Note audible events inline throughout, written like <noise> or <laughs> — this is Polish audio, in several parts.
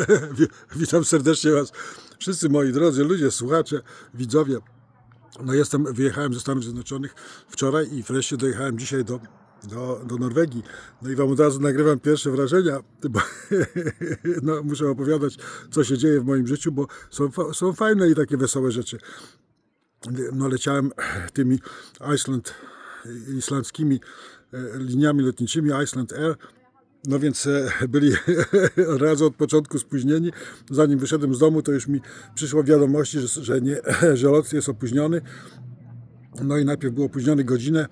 <laughs> Wi- Witam serdecznie Was, wszyscy moi drodzy ludzie, słuchacze, widzowie. No jestem, wyjechałem ze Stanów Zjednoczonych wczoraj i wreszcie dojechałem dzisiaj do, do, do Norwegii. No i Wam od razu nagrywam pierwsze wrażenia, bo <laughs> no, muszę opowiadać, co się dzieje w moim życiu, bo są, są fajne i takie wesołe rzeczy. No leciałem tymi Iceland, islandzkimi e, liniami lotniczymi Iceland Air. No więc e, byli <laughs> raz od początku spóźnieni. Zanim wyszedłem z domu, to już mi przyszło wiadomości, że, że, nie, <laughs> że lot jest opóźniony. No i najpierw był opóźniony godzinę,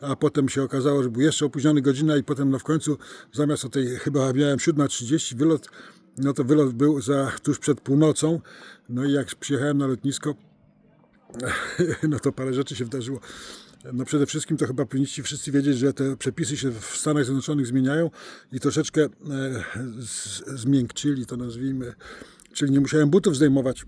a potem się okazało, że był jeszcze opóźniony godzinę i potem no w końcu zamiast o tej chyba miałem 7.30 wylot, no to wylot był za tuż przed północą. No i jak przyjechałem na lotnisko, <laughs> no to parę rzeczy się wydarzyło. No przede wszystkim to chyba powinniście wszyscy wiedzieć, że te przepisy się w Stanach Zjednoczonych zmieniają i troszeczkę e, zmiękczyli to nazwijmy, czyli nie musiałem butów zdejmować.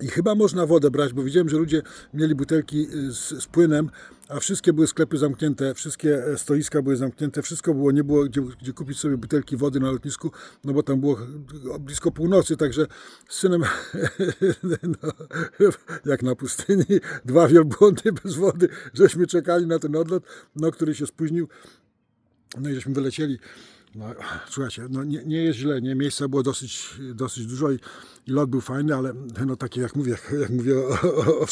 I chyba można wodę brać, bo widziałem, że ludzie mieli butelki y, z, z płynem, a wszystkie były sklepy zamknięte, wszystkie e, stoiska były zamknięte, wszystko było, nie było gdzie, gdzie kupić sobie butelki wody na lotnisku, no bo tam było blisko północy, także z synem, <laughs> no, jak na pustyni, dwa wielbłądy bez wody, żeśmy czekali na ten odlot, no, który się spóźnił, no i żeśmy wylecieli. No, słuchajcie, no nie, nie jest źle, nie? Miejsca było dosyć, dosyć dużo i, i lot był fajny, ale no takie jak mówię, <laughs> jak mówię o, o, o,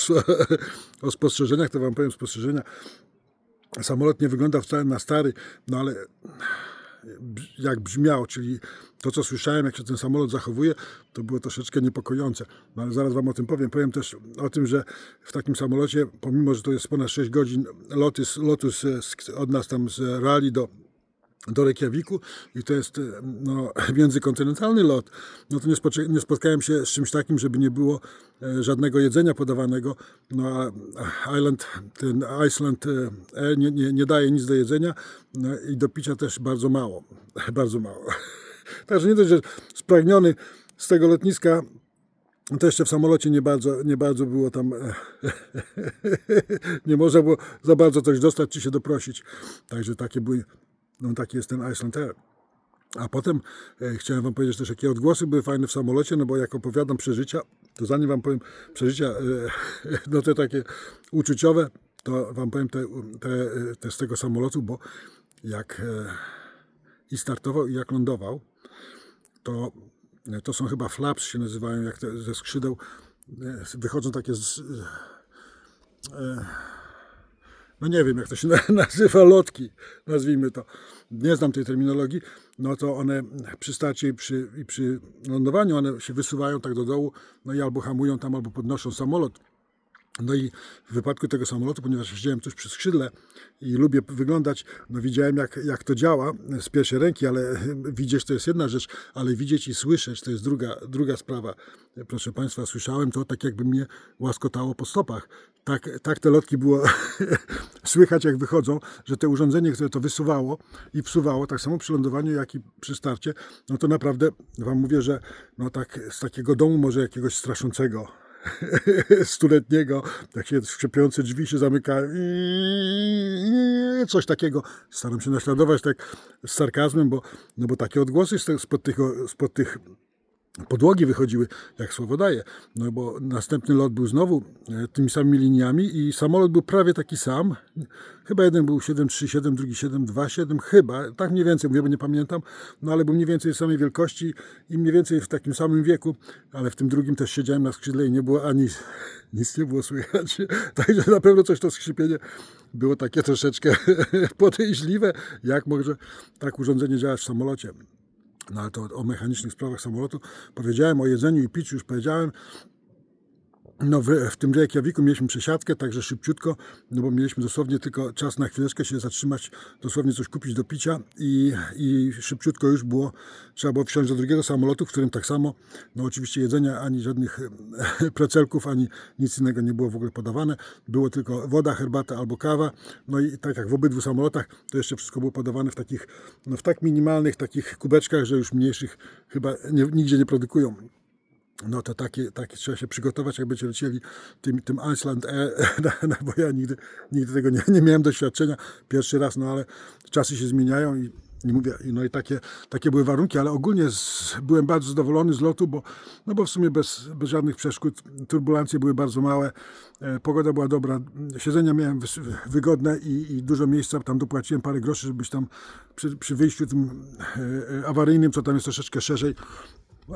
o spostrzeżeniach, to wam powiem spostrzeżenia. Samolot nie wygląda wcale na stary, no ale jak brzmiał, czyli to, co słyszałem, jak się ten samolot zachowuje, to było troszeczkę niepokojące. No ale zaraz Wam o tym powiem. Powiem też o tym, że w takim samolocie, pomimo, że to jest ponad 6 godzin lotu z, z, od nas tam z Rali do, do Reykjaviku i to jest no, międzykontynentalny lot, no to nie, nie spotkałem się z czymś takim, żeby nie było e, żadnego jedzenia podawanego. No a Island, ten Iceland e, Air nie, nie, nie daje nic do jedzenia no, i do picia też bardzo mało. <laughs> Bardzo mało. <laughs> Także nie dość, że spragniony z tego lotniska, to jeszcze w samolocie nie bardzo, nie bardzo było tam, e, <laughs> nie można było za bardzo coś dostać czy się doprosić. Także takie były, no taki jest ten Iceland Air. A potem e, chciałem Wam powiedzieć też, jakie odgłosy były fajne w samolocie, no bo jak opowiadam przeżycia, to zanim Wam powiem przeżycia, e, <laughs> no te takie uczuciowe, to Wam powiem te, te, te z tego samolotu, bo jak e, i startował i jak lądował, to, to są chyba flaps się nazywają, jak te, ze skrzydeł e, wychodzą takie z, e, no nie wiem jak to się na- <laughs> nazywa, lotki, nazwijmy to. Nie znam tej terminologii, no to one przy starcie i przy, i przy lądowaniu one się wysuwają tak do dołu, no i albo hamują tam, albo podnoszą samolot. No i w wypadku tego samolotu, ponieważ siedziałem tuż przy skrzydle i lubię wyglądać, no widziałem jak, jak to działa z pierwszej ręki, ale <laughs> widzieć to jest jedna rzecz, ale widzieć i słyszeć to jest druga, druga sprawa. Proszę Państwa, słyszałem to tak jakby mnie łaskotało po stopach. Tak, tak te lotki było <laughs> słychać jak wychodzą, że to urządzenie, które to wysuwało i wsuwało, tak samo przy lądowaniu, jak i przy starcie, no to naprawdę Wam mówię, że no tak z takiego domu może jakiegoś straszącego <laughs> stuletniego, tak się skrzypiące drzwi się zamykają, coś takiego. Staram się naśladować tak z sarkazmem, bo, no bo takie odgłosy spod tych, spod tych podłogi wychodziły, jak słowo daje. No bo następny lot był znowu e, tymi samymi liniami i samolot był prawie taki sam. Chyba jeden był 737, drugi 727, chyba, tak mniej więcej, mówię, bo nie pamiętam, no ale był mniej więcej samej wielkości i mniej więcej w takim samym wieku, ale w tym drugim też siedziałem na skrzydle i nie było ani, <laughs> nic nie było słychać. <laughs> Także na pewno coś to skrzypienie było takie troszeczkę <laughs> podejrzliwe, jak może tak urządzenie działać w samolocie. No ale to o mechanicznych sprawach samolotu powiedziałem, o jedzeniu i piciu już powiedziałem. No w, w tym Reykjaviku mieliśmy przesiadkę, także szybciutko, no bo mieliśmy dosłownie tylko czas na chwileczkę się zatrzymać, dosłownie coś kupić do picia i, i szybciutko już było, trzeba było wsiąść do drugiego samolotu, w którym tak samo, no oczywiście jedzenia, ani żadnych <laughs> precelków, ani nic innego nie było w ogóle podawane. Było tylko woda, herbata albo kawa. No i tak jak w obydwu samolotach, to jeszcze wszystko było podawane w takich, no w tak minimalnych takich kubeczkach, że już mniejszych chyba nie, nigdzie nie produkują. No to takie, takie trzeba się przygotować, jak będziecie lecieli tym, tym Iceland <laughs> no, bo ja nigdy, nigdy tego nie, nie miałem doświadczenia, pierwszy raz, no ale czasy się zmieniają i I mówię, no i takie, takie były warunki, ale ogólnie z, byłem bardzo zadowolony z lotu, bo, no bo w sumie bez, bez żadnych przeszkód, turbulancje były bardzo małe, e, pogoda była dobra, siedzenia miałem wygodne i, i dużo miejsca, tam dopłaciłem parę groszy, żebyś tam przy, przy wyjściu tym e, e, awaryjnym, co tam jest troszeczkę szerzej,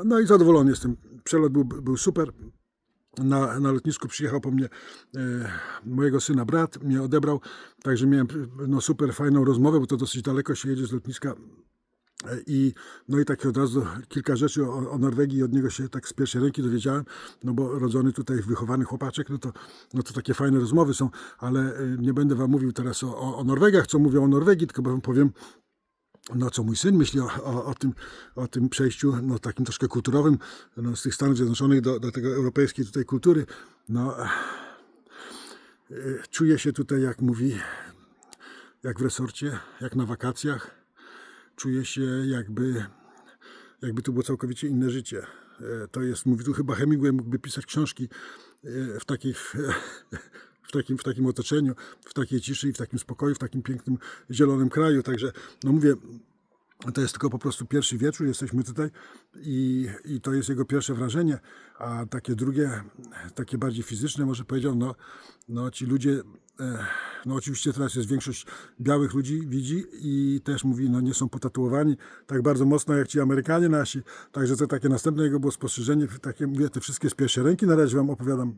no i zadowolony jestem. Przelot był, był super. Na, na lotnisku przyjechał po mnie e, mojego syna brat, mnie odebrał, także miałem no, super fajną rozmowę, bo to dosyć daleko się jedzie z lotniska. E, I, no i tak od razu kilka rzeczy o, o Norwegii od niego się tak z pierwszej ręki dowiedziałem, no bo rodzony tutaj, wychowany chłopaczek, no to, no to takie fajne rozmowy są, ale e, nie będę wam mówił teraz o, o, o Norwegach, co mówią o Norwegii, tylko wam powiem, no co mój syn myśli o, o, o, tym, o tym przejściu, no takim troszkę kulturowym, no, z tych Stanów Zjednoczonych do, do tego europejskiej tutaj kultury, no e, czuję się tutaj, jak mówi, jak w resorcie, jak na wakacjach, czuję się jakby, jakby to było całkowicie inne życie. E, To jest, mówi tu chyba Hemingway mógłby pisać książki e, w takich w takim, w takim otoczeniu, w takiej ciszy i w takim spokoju, w takim pięknym, zielonym kraju. Także, no mówię, to jest tylko po prostu pierwszy wieczór, jesteśmy tutaj i, i to jest jego pierwsze wrażenie, a takie drugie, takie bardziej fizyczne, może powiedział, no, no ci ludzie, e, no oczywiście teraz jest większość białych ludzi, widzi i też mówi, no nie są potatuowani tak bardzo mocno jak ci Amerykanie nasi, także to takie następne jego było spostrzeżenie, takie mówię, te wszystkie z pierwszej ręki na razie wam opowiadam,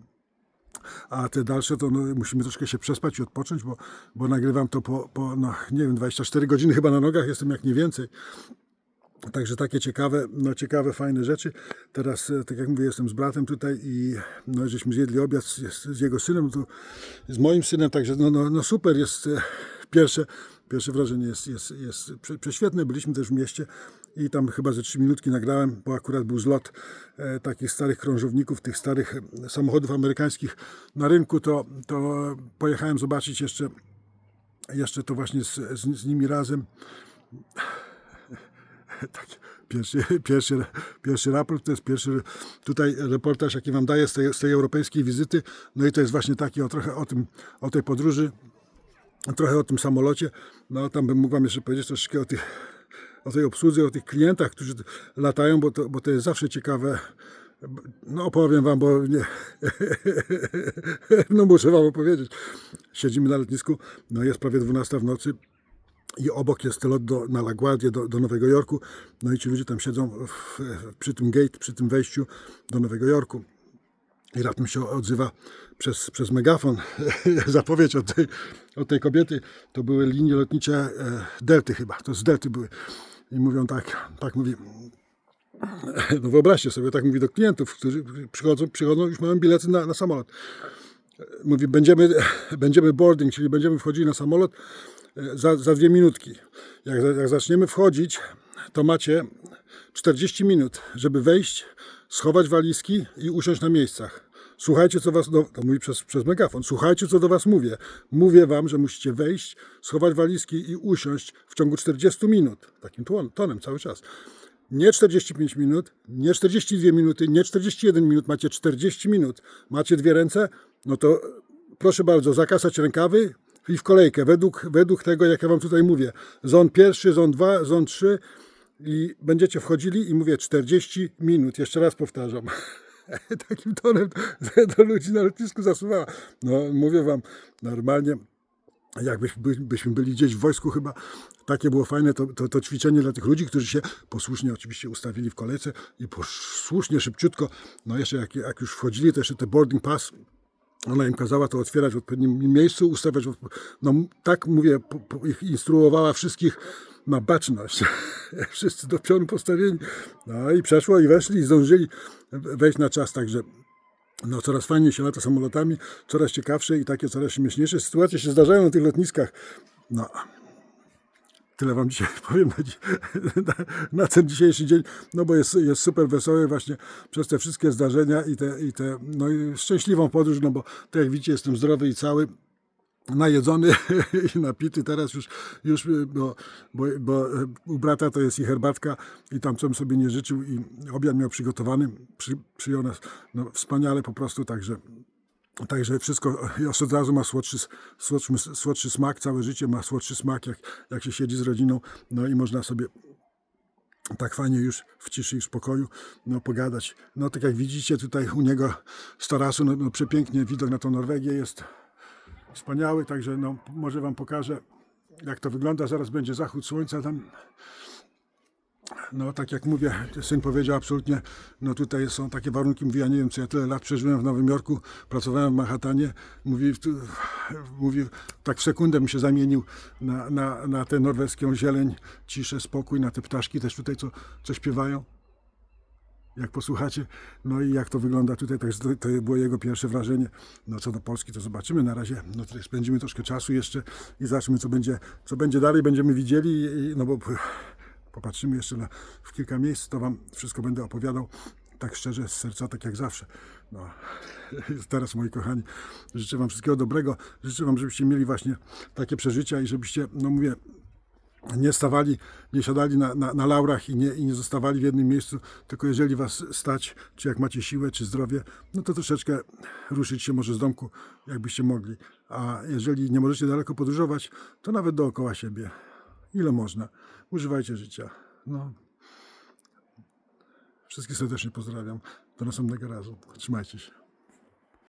a te dalsze to no, musimy troszkę się przespać i odpocząć, bo, bo nagrywam to po, po no, nie wiem, 24 godziny chyba na nogach, jestem jak nie więcej. Także takie ciekawe, no ciekawe, fajne rzeczy. Teraz, e, tak jak mówię, jestem z bratem tutaj i no, żeśmy zjedli obiad z, z, jego synem, z moim synem, także no, no, no super jest e, pierwsze, pierwsze wrażenie jest, jest, jest prze, prześwietne. Byliśmy też w mieście i tam chyba ze trzy minutki nagrałem, bo akurat był zlot e, takich starych krążowników, tych starych e, samochodów amerykańskich na rynku, to, to pojechałem zobaczyć jeszcze, jeszcze to właśnie z, z, z nimi razem <laughs> tak, pierwszy, pierwszy, pierwszy raport, to jest pierwszy tutaj reportaż, jaki wam daję z tej, z tej europejskiej wizyty. No i to jest właśnie taki o trochę o tym, o tej podróży, trochę o tym samolocie. No tam bym mógł wam jeszcze powiedzieć troszeczkę o, tych, o tej obsłudze, o tych klientach, którzy latają, bo to, bo to jest zawsze ciekawe. No opowiem wam, bo nie. <laughs> no muszę wam opowiedzieć. Siedzimy na lotnisku, no jest prawie 12 w nocy i obok jest lot do, na LaGuardię do, do Nowego Jorku. No i ci ludzie tam siedzą w, przy tym gate, przy tym wejściu do Nowego Jorku. I raptem się odzywa przez, przez megafon <laughs> zapowiedź od tej, od tej kobiety. To były linie lotnicze e, Delty chyba, to z Delty były. I mówią tak, tak mówi, no wyobraźcie sobie, tak mówi do klientów, którzy przychodzą, przychodzą już mają bilety na, na samolot. Mówi, będziemy, będziemy boarding, czyli będziemy wchodzili na samolot e, za, za dwie minutki. Jak, jak zaczniemy wchodzić, to macie 40 minut, żeby wejść, schować walizki i usiąść na miejscach. Słuchajcie, co was, do, to mówi przez, przez megafon, słuchajcie, co do was mówię. Mówię wam, że musicie wejść, schować walizki i usiąść w ciągu 40 minut. Takim ton- tonem cały czas. Nie 45 minut, nie 42 minuty, nie 41 minut, macie 40 minut. Macie dwie ręce, no to proszę bardzo, zakasać rękawy i w kolejkę, według, według tego, jak ja wam tutaj mówię. Zon pierwszy, zon dwa, zon trzy i będziecie wchodzili i mówię 40 minut. Jeszcze raz powtarzam. <laughs> <laughs> Takim tonem do ludzi na lotnisku zasuwała. No mówię wam, normalnie jakbyśmy byśmy byli gdzieś w wojsku chyba, takie było fajne to, to, to ćwiczenie dla tych ludzi, którzy się posłusznie oczywiście ustawili w kolejce i posłusznie, szybciutko, no jeszcze jak, jak już wchodzili, to jeszcze te boarding pass, ona im kazała to otwierać w odpowiednim miejscu, ustawiać, no tak mówię, ich instruowała wszystkich na baczność. <laughs> <laughs> Wszyscy do pionu postawieni. No i przeszło i weszli i zdążyli wejść na czas, także no, coraz fajniej się lata samolotami, coraz ciekawsze i takie coraz śmieszniejsze sytuacje się zdarzają na tych lotniskach. No, tyle wam dzisiaj <laughs> powiem <laughs> na, na ten dzisiejszy dzień, no bo jest, jest super wesoły właśnie przez te wszystkie zdarzenia i te, i te no i szczęśliwą podróż, no bo tak jak widzicie jestem zdrowy i cały, najedzony <laughs> i napity. Teraz już, już bo, bo, bo u brata to jest i herbatka i tam co sobie nie życzył i obiad miał przygotowany, przy, przyjął nas. No, wspaniale po prostu, także Także wszystko od razu ma słodszy, słodszy, słodszy smak, całe życie ma słodszy smak, jak, jak się siedzi z rodziną, no i można sobie tak fajnie już w ciszy i w spokoju no, pogadać. No tak jak widzicie tutaj u niego z tarasu, no, no przepięknie widok na tą Norwegię jest wspaniały, także no, może wam pokażę jak to wygląda. Zaraz będzie zachód słońca tam. No tak jak mówię, syn powiedział absolutnie, no tutaj są takie warunki, mówi, ja nie wiem co ja tyle lat przeżyłem w Nowym Jorku, pracowałem w Manhattanie, mówi, tu, mówi tak w sekundę mi się zamienił na, na, na tę norweską zieleń, ciszę, spokój, na te ptaszki też tutaj co, co śpiewają. Jak posłuchacie, no i jak to wygląda tutaj, także to, było jego pierwsze wrażenie. No co do Polski, to zobaczymy na razie. No tutaj spędzimy troszkę czasu jeszcze i zobaczymy, co będzie, co będzie dalej, będziemy widzieli, no bo popatrzymy jeszcze na, w kilka miejsc, to Wam wszystko będę opowiadał tak szczerze, z serca, tak jak zawsze. No, <laughs> teraz, moi kochani, życzę Wam wszystkiego dobrego. Życzę Wam, żebyście mieli właśnie takie przeżycia i żebyście, no mówię, nie stawali, nie siadali na, na, na laurach i nie, i nie zostawali w jednym miejscu, tylko jeżeli Was stać, czy jak macie siłę, czy zdrowie, no to troszeczkę ruszyć się może z domku, jakbyście mogli. A jeżeli nie możecie daleko podróżować, to nawet dookoła siebie. Ile można. Używajcie życia. No. Wszystkich serdecznie pozdrawiam. Do następnego razu. Trzymajcie się.